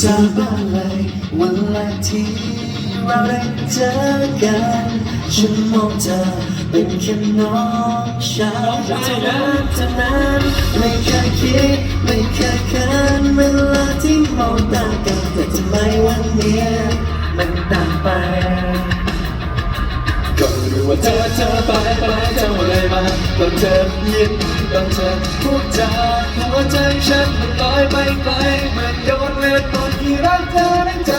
สาบานเลยวันแรกที่เราได้เจอกันฉันมองเธอเป็นแค่น้องชายเท่านั้นเท่านั้นไม่เคยคิดไม่เคยคินเวลาที่มองตากันแต่ทำไมวันนี้มันต่างไปก็รู้ว่าเธอเธอไปไปเธออะไรมาตอนเธอยิ้ม ต้อนเธอพูดจาหัวใจฉันมันลอยไปไกลเหมือนโดนเวทมนต์ที่รักเธอในใจ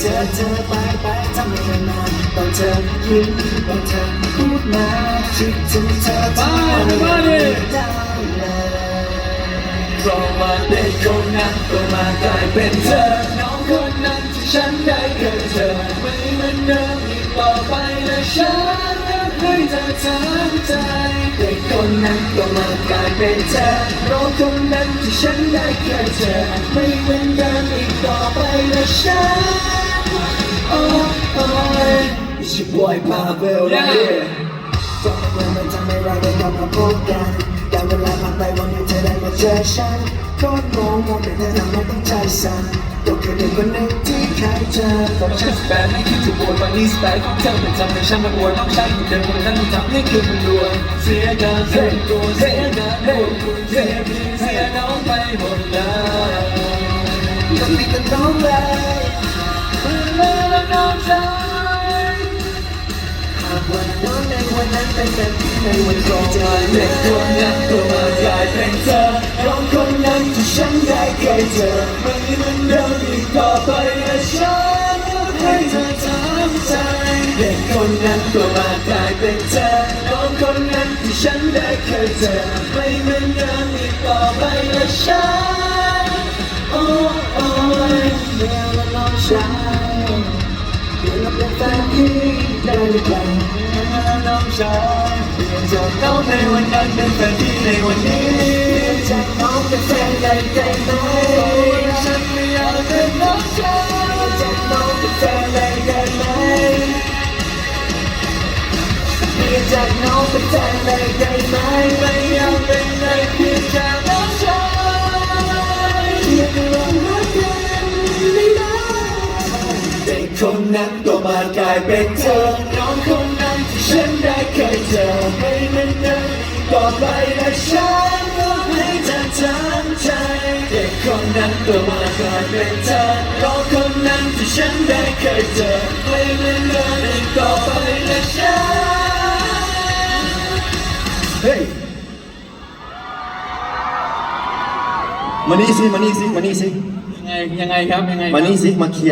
เธอเธอไปไปทำให้นานตอนเธอยิ้มตอนเธอพูดมาคิดถึงเธอทุกวันไม่ได้เลยเพราะว่าเด็กคนนั้นก็มากลายเป็นเธอ อีกต่อไปและฉันอยากให้เธอทำใจเด็กคนนั้นก็มากลายเป็นเธอน้องคนนั้นที่ฉันได้เคยเจอไม่เหมือนเดิมอีกต่อไปและฉันโอ้โอ้ย It's your boy Pavel right here ก็เมื่อมันทำให้เราได้กลับมาพบกัน การเวลาผ่านไปวันนี้เธอได้มาเจอฉันก็งงงแต่เธอทำให้ต้องใจสั่นก็คือเด็กคนหนึ่งที่เคยเจอตอนฉันแปลไม่คิดจะโวยวันนี้สไตล์ของเธอมันทำให้ฉันมันอวยน้องชายคนเดิมคนนั้นที่ทำให้คืนมันรวยเสียการเสียตัวเสียการพูดคุยเสียพี่เสียน้องไปหมดแล้วต้องมีกันน้องเลยากวันน้องในวันนั้นเป็นแบบที่ในวันก่อนมาเด็กคนนั้นก็มากลายเป็นเธอน้องคนนั้นที่ฉันได้เคยเจอไม่เหมือนเดิมอีกต่อไปและฉันอยากให้เธอทำใจเด็กคนนั้นก็มากลายเป็นเธอน้องคนนั้นที่ฉันได้เคยเจอไม่เหมือนเดิมอีกต่อไปและฉันโอ้โอ้ยเมื่อวันน้องชายเดี๋ยวเราเป็นแฟนที่ได้ห รือเปล่าน้องชายเปลี่ยนจากน้องในวันนั้นเป็นแฟนที่ในวันนี้จากน้องเป็นแฟนได้ใจไหมฉันไม่อยากเป็นน้องชายจากน้องเป็นแฟนได้ใจไหมเรียนจากน้องเป็นแฟนได้ใจไหมไม่อยากเป็นในเพียงแค่น้องชายเรียกเรารักกันไม่ได้เด็กคนนั้นก็มากลายเป็นเธอน้องคนนั้น ฉันได้เคยเจอไม่เหมือนเดิมอีกต่อไปและฉันก็ให้เธอทำใจ เด็กคนนั้นก็มากลายเป็นเธอน้อคนนั้นที่ฉันได้เคยเจอไม่เหมือนเดิมอีกต่อไปและฉันเฮ้ยมานี่สิมานี่สิมานี่สิยังไงยังไงครับยังไงครับ มานี่สิมาเคลียร์